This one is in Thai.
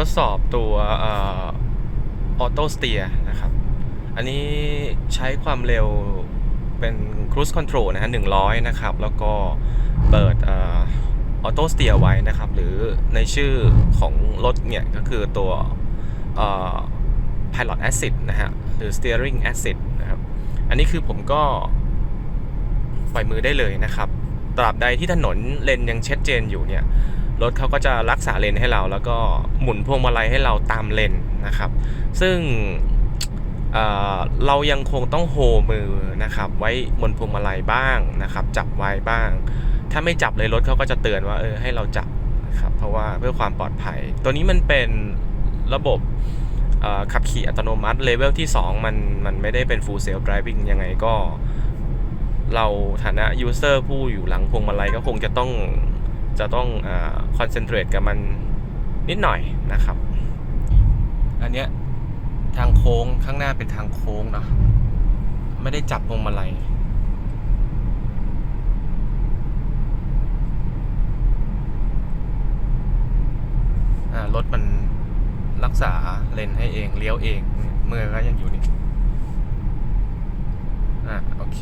ทดสอบตัวออโต้สเตียนะครับ อันนี้ใช้ความเร็วเป็น cruise control นะฮะ100นะครับ แล้วก็เปิดออโต้สเตียไว้นะครับ หรือในชื่อของรถเนี่ย ก็คือตัวเอ่อ pilot assist นะฮะ หรือ steering assist นะครับ อันนี้คือผมก็ปล่อยมือได้เลยนะครับ ตราบใดที่ถนนเลนยังเชัดเจนอยู่เนี่ย รถเขาก็จะรักษาเลนให้เรา แล้วก็หมุนพวงมาลัยให้เราตามเลนนะครับ ซึ่งเเรายังคงต้องโฮมือนะครับ ไว้บนพวงมาลัยบ้างนะครับ จับไว้บ้าง ถ้าไม่จับเลยรถเขาก็จะเตือนว่าเออให้เราจับนะครับเพราะว่าเพื่อความปลอดภัย ตัวนี้มันเป็นระบบขับขี่อัตโนมัติเลเวลที่ 2 มันมันไม่ได้เป็น full self driving ยังไงก็ เราฐานะ user ผู้อยู่หลังพวงมาลัยก็คงจะต้อง จะต้องคอนเซนเทรตกับมันนิดหน่อยนะครับ อันเนี้ยทางโค้งข้างหน้าเป็นทางโค้งเนาะไม่ได้จับพวงมาลัยอ่ารถมันรักษาเลนให้เองเลี้ยวเองมือก็ยังอยู่นี่ อ่าโอเค